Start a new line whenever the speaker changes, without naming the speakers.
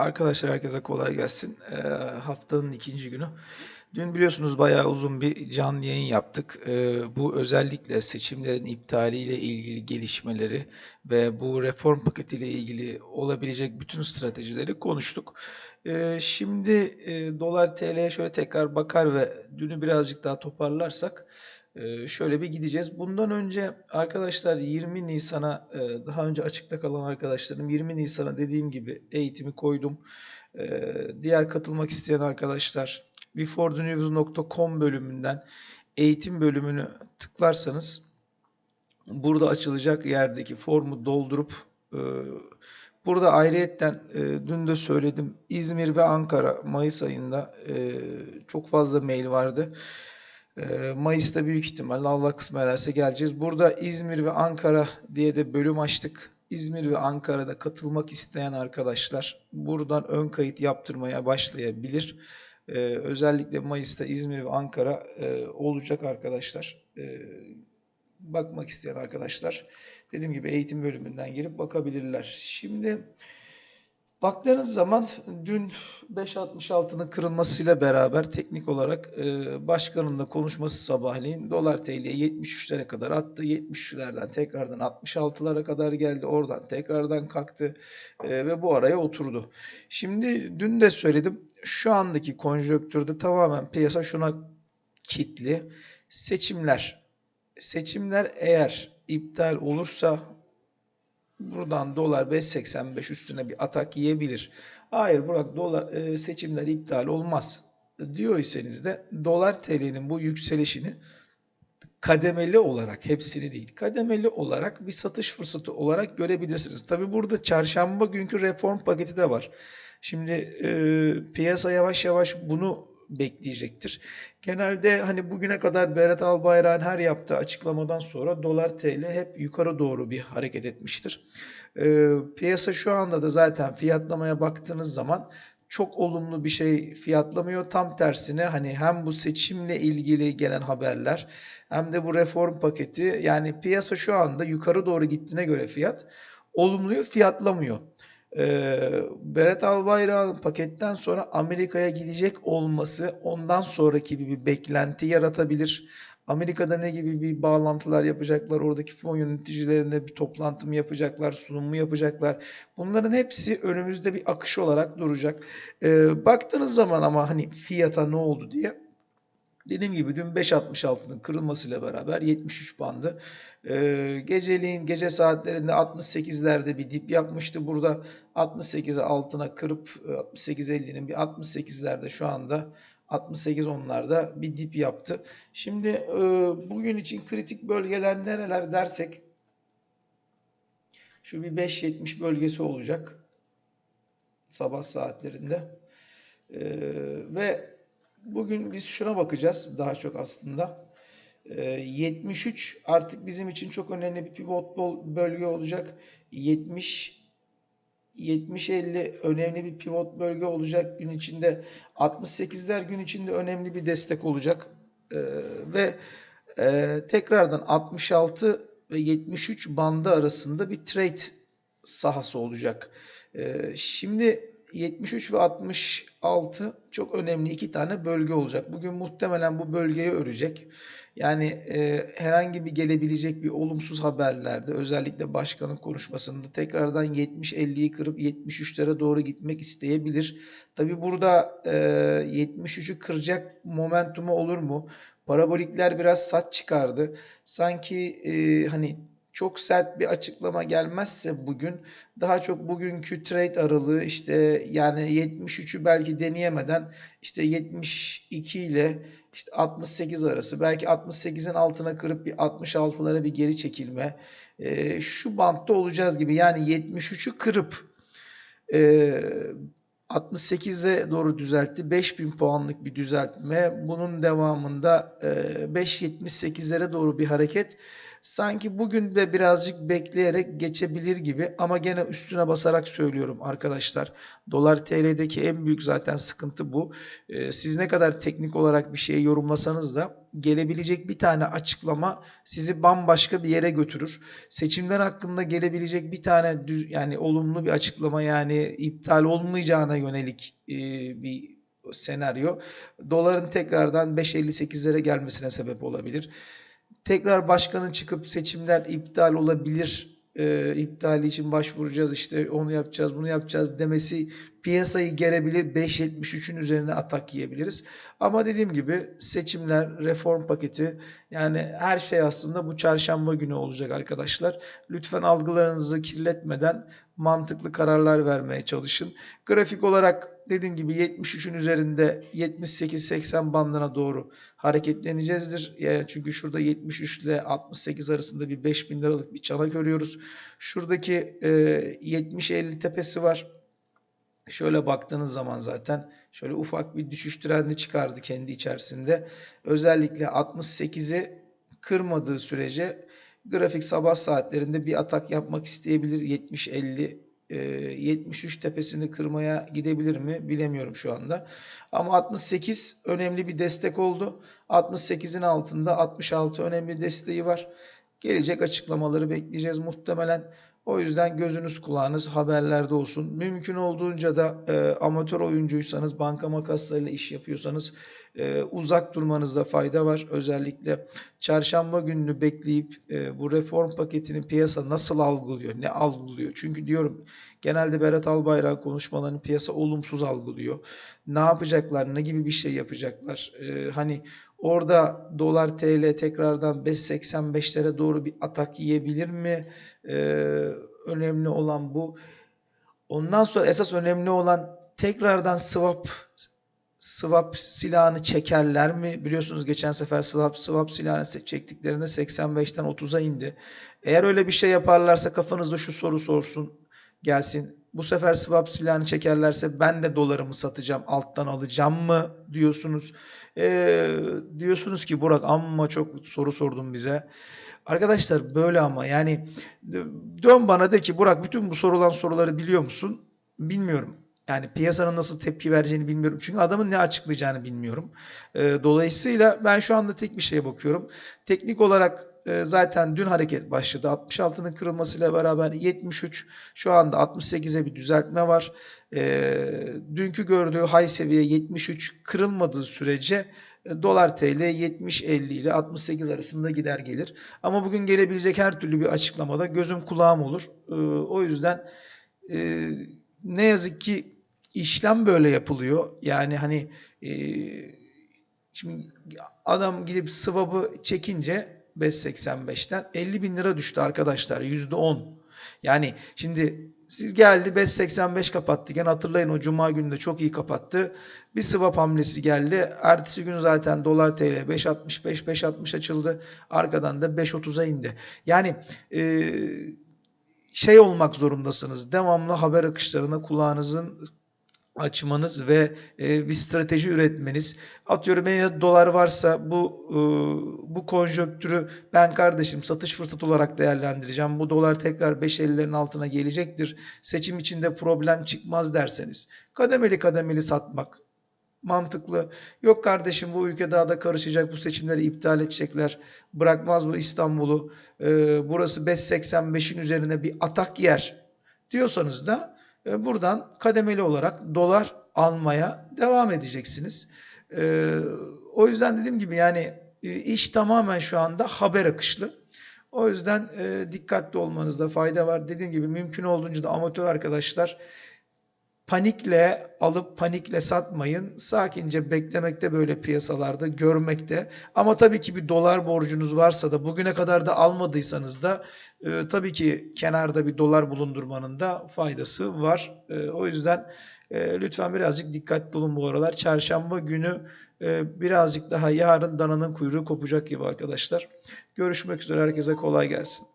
Arkadaşlar herkese kolay gelsin. Ee, haftanın ikinci günü. Dün biliyorsunuz bayağı uzun bir canlı yayın yaptık. Ee, bu özellikle seçimlerin iptaliyle ilgili gelişmeleri ve bu reform paketiyle ilgili olabilecek bütün stratejileri konuştuk. Ee, şimdi e, dolar TL'ye şöyle tekrar bakar ve dünü birazcık daha toparlarsak e, şöyle bir gideceğiz. Bundan önce arkadaşlar 20 Nisan'a e, daha önce açıkta kalan arkadaşlarım 20 Nisan'a dediğim gibi eğitimi koydum. E, diğer katılmak isteyen arkadaşlar beforethenews.com bölümünden eğitim bölümünü tıklarsanız burada açılacak yerdeki formu doldurup e, burada ayrıyetten e, dün de söyledim İzmir ve Ankara Mayıs ayında çok fazla mail vardı. E, Mayıs'ta büyük ihtimalle Allah kısmet ederse geleceğiz. Burada İzmir ve Ankara diye de bölüm açtık. İzmir ve Ankara'da katılmak isteyen arkadaşlar buradan ön kayıt yaptırmaya başlayabilir. Ee, özellikle Mayıs'ta İzmir ve Ankara e, olacak arkadaşlar. Ee, bakmak isteyen arkadaşlar dediğim gibi eğitim bölümünden girip bakabilirler. Şimdi baktığınız zaman dün 5.66'nın kırılmasıyla beraber teknik olarak e, başkanın da konuşması sabahleyin dolar TL'ye 73'lere kadar attı. 73'lerden tekrardan 66'lara kadar geldi. Oradan tekrardan kalktı e, ve bu araya oturdu. Şimdi dün de söyledim şu andaki konjonktürde tamamen piyasa şuna kitli. Seçimler. Seçimler eğer iptal olursa buradan dolar 5.85 üstüne bir atak yiyebilir. Hayır Burak dolar e, seçimler iptal olmaz diyorsanız de dolar TL'nin bu yükselişini kademeli olarak hepsini değil kademeli olarak bir satış fırsatı olarak görebilirsiniz. Tabi burada çarşamba günkü reform paketi de var. Şimdi e, piyasa yavaş yavaş bunu bekleyecektir. Genelde hani bugüne kadar Berat Albayrak'ın her yaptığı açıklamadan sonra dolar TL hep yukarı doğru bir hareket etmiştir. E, piyasa şu anda da zaten fiyatlamaya baktığınız zaman çok olumlu bir şey fiyatlamıyor. Tam tersine hani hem bu seçimle ilgili gelen haberler hem de bu reform paketi yani piyasa şu anda yukarı doğru gittiğine göre fiyat olumluyu fiyatlamıyor. Ee, Berat Albayrak'ın paketten sonra Amerika'ya gidecek olması ondan sonraki bir, beklenti yaratabilir. Amerika'da ne gibi bir bağlantılar yapacaklar, oradaki fon yöneticilerinde bir toplantı mı yapacaklar, sunum mu yapacaklar. Bunların hepsi önümüzde bir akış olarak duracak. Ee, baktığınız zaman ama hani fiyata ne oldu diye Dediğim gibi dün 5.66'nın kırılmasıyla beraber 73 bandı. Ee, geceliğin gece saatlerinde 68'lerde bir dip yapmıştı. Burada 68'e altına kırıp 68.50'nin bir 68'lerde şu anda 68 onlarda bir dip yaptı. Şimdi e, bugün için kritik bölgeler nereler dersek şu bir 5.70 bölgesi olacak sabah saatlerinde. E, ve Bugün biz şuna bakacağız daha çok aslında. 73 ee, artık bizim için çok önemli bir pivot bölge olacak. 70 70-50 önemli bir pivot bölge olacak gün içinde. 68'ler gün içinde önemli bir destek olacak. Ee, ve e, tekrardan 66 ve 73 bandı arasında bir trade sahası olacak. Ee, şimdi 73 ve 66 çok önemli iki tane bölge olacak. Bugün muhtemelen bu bölgeyi örecek. Yani e, herhangi bir gelebilecek bir olumsuz haberlerde özellikle başkanın konuşmasında tekrardan 70-50'yi kırıp 73'lere doğru gitmek isteyebilir. Tabi burada e, 73'ü kıracak momentumu olur mu? Parabolikler biraz saç çıkardı. Sanki e, hani çok sert bir açıklama gelmezse bugün daha çok bugünkü trade aralığı işte yani 73'ü belki deneyemeden işte 72 ile işte 68 arası belki 68'in altına kırıp bir 66'lara bir geri çekilme e, şu bantta olacağız gibi yani 73'ü kırıp e, 68'e doğru düzeltti. 5000 puanlık bir düzeltme. Bunun devamında e, 5.78'lere doğru bir hareket. Sanki bugün de birazcık bekleyerek geçebilir gibi ama gene üstüne basarak söylüyorum arkadaşlar. Dolar TL'deki en büyük zaten sıkıntı bu. Ee, siz ne kadar teknik olarak bir şeyi yorumlasanız da gelebilecek bir tane açıklama sizi bambaşka bir yere götürür. Seçimler hakkında gelebilecek bir tane düz, yani olumlu bir açıklama yani iptal olmayacağına yönelik e, bir senaryo doların tekrardan 5.58'lere gelmesine sebep olabilir. Tekrar başkanın çıkıp seçimler iptal olabilir e, iptali için başvuracağız işte onu yapacağız bunu yapacağız demesi piyasayı gerebilir 5.73'ün üzerine atak yiyebiliriz. Ama dediğim gibi seçimler, reform paketi yani her şey aslında bu çarşamba günü olacak arkadaşlar. Lütfen algılarınızı kirletmeden mantıklı kararlar vermeye çalışın. Grafik olarak dediğim gibi 73'ün üzerinde 78-80 bandına doğru hareketleneceğizdir. Yani çünkü şurada 73 ile 68 arasında bir 5000 liralık bir çanak görüyoruz. Şuradaki e, 70-50 tepesi var. Şöyle baktığınız zaman zaten şöyle ufak bir düşüş trendi çıkardı kendi içerisinde. Özellikle 68'i kırmadığı sürece grafik sabah saatlerinde bir atak yapmak isteyebilir. 70-50 73 tepesini kırmaya gidebilir mi bilemiyorum şu anda. Ama 68 önemli bir destek oldu. 68'in altında 66 önemli desteği var. Gelecek açıklamaları bekleyeceğiz muhtemelen. O yüzden gözünüz kulağınız haberlerde olsun. Mümkün olduğunca da e, amatör oyuncuysanız, banka makaslarıyla iş yapıyorsanız e, uzak durmanızda fayda var. Özellikle çarşamba gününü bekleyip e, bu reform paketinin piyasa nasıl algılıyor, ne algılıyor? Çünkü diyorum genelde Berat Albayrak konuşmalarını piyasa olumsuz algılıyor. Ne yapacaklar, ne gibi bir şey yapacaklar? E, hani Orada dolar TL tekrardan 5.85'lere doğru bir atak yiyebilir mi? Ee, önemli olan bu. Ondan sonra esas önemli olan tekrardan swap swap silahını çekerler mi? Biliyorsunuz geçen sefer swap, swap silahını çektiklerinde 85'ten 30'a indi. Eğer öyle bir şey yaparlarsa kafanızda şu soru sorsun gelsin. Bu sefer swap silahını çekerlerse ben de dolarımı satacağım alttan alacağım mı diyorsunuz. Ee, diyorsunuz ki Burak amma çok soru sordun bize. Arkadaşlar böyle ama yani dön bana de ki Burak bütün bu sorulan soruları biliyor musun? Bilmiyorum. Yani piyasanın nasıl tepki vereceğini bilmiyorum. Çünkü adamın ne açıklayacağını bilmiyorum. E, dolayısıyla ben şu anda tek bir şeye bakıyorum. Teknik olarak e, zaten dün hareket başladı. 66'nın kırılmasıyla beraber 73 şu anda 68'e bir düzeltme var. E, dünkü gördüğü high seviye 73 kırılmadığı sürece e, dolar TL 70-50 ile 68 arasında gider gelir. Ama bugün gelebilecek her türlü bir açıklamada gözüm kulağım olur. E, o yüzden e, ne yazık ki işlem böyle yapılıyor. Yani hani e, şimdi adam gidip swap'ı çekince 5.85'ten 50 bin lira düştü arkadaşlar. %10. Yani şimdi siz geldi 5.85 kapattı. Yani hatırlayın o cuma günü de çok iyi kapattı. Bir swap hamlesi geldi. Ertesi gün zaten dolar TL 5.65 5.60 açıldı. Arkadan da 5.30'a indi. Yani e, şey olmak zorundasınız. Devamlı haber akışlarına kulağınızın açmanız ve e, bir strateji üretmeniz. Atıyorum elinizde dolar varsa bu e, bu konjonktürü ben kardeşim satış fırsatı olarak değerlendireceğim. Bu dolar tekrar 5.50'lerin altına gelecektir. Seçim içinde problem çıkmaz derseniz kademeli kademeli satmak mantıklı. Yok kardeşim bu ülke daha da karışacak. Bu seçimleri iptal edecekler. Bırakmaz bu İstanbul'u. E, burası 5.85'in üzerine bir atak yer diyorsanız da buradan kademeli olarak dolar almaya devam edeceksiniz. E, o yüzden dediğim gibi yani e, iş tamamen şu anda haber akışlı. O yüzden dikkatli olmanızda fayda var. Dediğim gibi mümkün olduğunca da amatör arkadaşlar panikle alıp panikle satmayın. Sakince beklemekte böyle piyasalarda görmekte. Ama tabii ki bir dolar borcunuz varsa da bugüne kadar da almadıysanız da e, tabii ki kenarda bir dolar bulundurmanın da faydası var. E, o yüzden e, lütfen birazcık dikkatli olun bu aralar. Çarşamba günü e, birazcık daha yarın dananın kuyruğu kopacak gibi arkadaşlar. Görüşmek üzere herkese kolay gelsin.